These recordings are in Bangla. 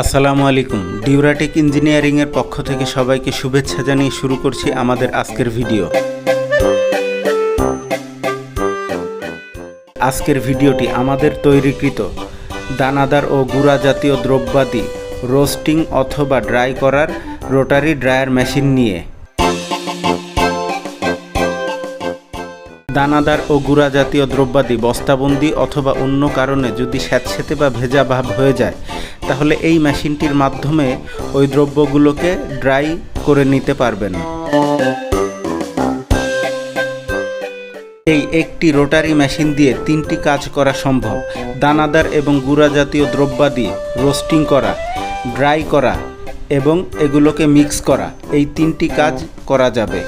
আসসালামু আলাইকুম। ডিউরাটেক ইঞ্জিনিয়ারিংয়ের পক্ষ থেকে সবাইকে শুভেচ্ছা জানিয়ে শুরু করছি আমাদের আজকের ভিডিও। আজকের ভিডিওটি আমাদের তৈরিকৃত দানাদার ও গুঁড়া জাতীয় দ্রব্যাদি রোস্টিং অথবা ড্রাই করার রোটারি ড্রায়ার মেশিন নিয়ে। দানাদার ও গুঁড়া জাতীয় দ্রব্যাদি বস্তাবন্দি অথবা অন্য কারণে যদি স্যাঁতস্যাঁতে বা ভেজা ভাব হয়ে যায় তাহলে এই মেশিনটির মাধ্যমে ওই দ্রব্যগুলোকে ড্রাই করে নিতে পারবেন। এই একটি রোটারি মেশিন দিয়ে তিনটি কাজ করা সম্ভব। দানাদার এবং গুঁড়া জাতীয় দ্রব্যাদি রোস্টিং করা, ড্রাই করা এবং এগুলোকে মিক্স করা। এই তিনটি কাজ করা যাবে।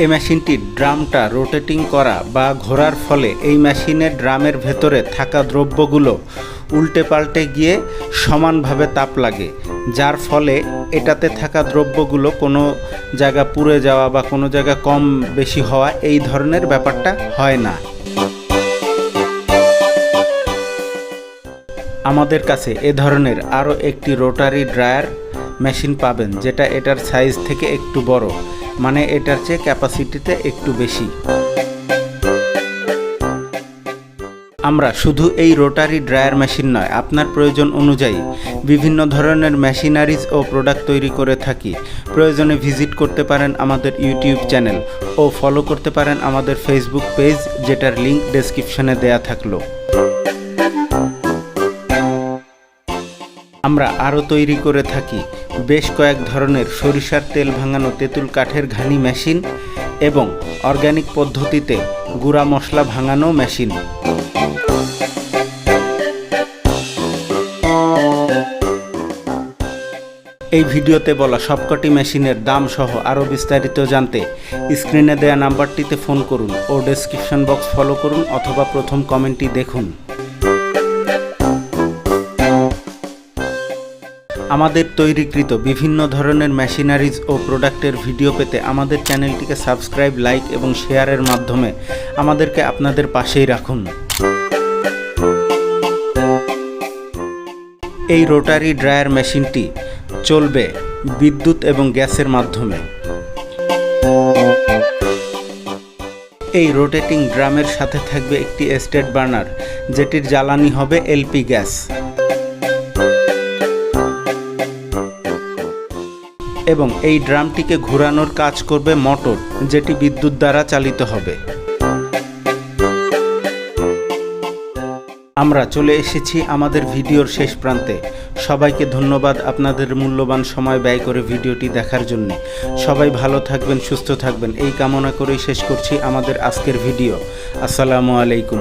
এই মেশিনটির ড্রামটা রোটেটিং করা বা ঘোরার ফলে এই মেশিনের ড্রামের ভেতরে থাকা দ্রব্যগুলো উল্টে পাল্টে গিয়ে সমানভাবে তাপ লাগে, যার ফলে এটাতে থাকা দ্রব্যগুলো কোনো জায়গা পুড়ে যাওয়া বা কোনো জায়গা কম বেশি হওয়া এই ধরনের ব্যাপারটা হয় না। আমাদের কাছে এ ধরনের আরও একটি রোটারি ড্রায়ার মেশিন পাবেন, যেটা এটার সাইজ থেকে একটু বড়। মানে এটার চেয়ে ক্যাপাসিটিতে একটু বেশি। আমরা শুধু এই রোটারি ড্রায়ার মেশিন নয়, আপনার প্রয়োজন অনুযায়ী বিভিন্ন ধরনের মেশিনারিজ ও প্রোডাক্ট তৈরি করে থাকি। প্রয়োজনে ভিজিট করতে পারেন আমাদের ইউটিউব চ্যানেল ও ফলো করতে পারেন আমাদের ফেসবুক পেজ যেটার লিংক ডেসক্রিপশনে দেয়া থাকল। আমরা আরও তৈরি করে থাকি। বেশ কয়েক ধরনের সরিষার তেল ভাঙানো তেঁতুল কাঠের ঘানি মেশিন এবং অর্গানিক পদ্ধতিতে গুঁড়া মশলা ভাঙানো মেশিন। এই ভিডিওতে বলা সবকটি মেশিনের দাম সহ আরও বিস্তারিত জানতে স্ক্রিনে দেয়া নাম্বারটিতে ফোন করুন ও ডেসক্রিপশন বক্স ফলো করুন অথবা প্রথম কমেন্টটি দেখুন। আমাদের তৈরিকৃত বিভিন্ন ধরনের মেশিনারিজ ও প্রোডাক্টের ভিডিও পেতে আমাদের চ্যানেলটিকে সাবস্ক্রাইব, লাইক এবং শেয়ারের মাধ্যমে আমাদেরকে আপনাদের পাশেই রাখুন। এই রোটারি ড্রায়ার মেশিনটি চলবে বিদ্যুৎ এবং গ্যাসের মাধ্যমে। এই রোটেটিং ড্রামের সাথে থাকবে একটি স্টেট বার্নার, যেটির জ্বালানি হবে এলপি গ্যাস। এবং এই ড্রামটিকে ঘোরানোর কাজ করবে মোটর, যেটি বিদ্যুৎ দ্বারা চালিত হবে। আমরা চলে এসেছি আমাদের ভিডিওর শেষ প্রান্তে। সবাইকে ধন্যবাদ আপনাদের মূল্যবান সময় ব্যয় করে ভিডিওটি দেখার জন্য। সবাই ভালো থাকবেন, সুস্থ থাকবেন। এই কামনা করেই শেষ করছি আমাদের আজকের ভিডিও। আসসালামু আলাইকুম।